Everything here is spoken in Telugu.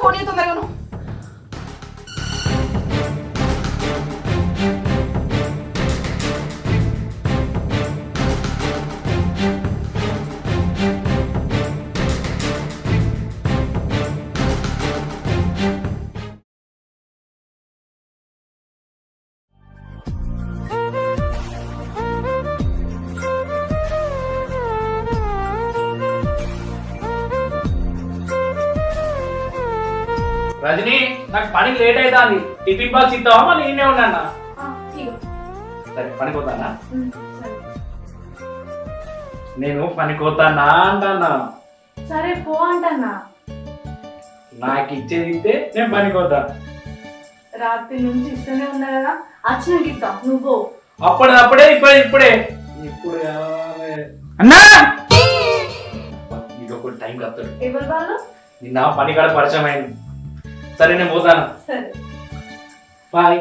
ಫೋನ್ ಇತ್ತು ಮರಗನು రజని నాకు పని లేట్ అవుతుంది టిఫిన్ బాక్స్ ఇస్తావా మళ్ళీ నేనే ఉన్నా. సరే పనికి పోతానా. నేను పనికి పోతానా అంటానా? సరే పో అంటన్నా నాకు ఇచ్చేది ఇస్తే నేను పనికి పోతా. రాత్రి నుంచి ఇస్తూనే ఉన్నా కదా వచ్చినాక ఇద్దాం నువ్వు పో. అప్పుడే అప్పుడే ఇప్పుడే ఇప్పుడే. ఇప్పుడు. అన్నా! ఇది ఒక టైం కత్తాడు ఎవరు వాళ్ళు? నిన్న పని కాడ పరిచయం అయింది. సరే నేను పోతాను సరే బాయ్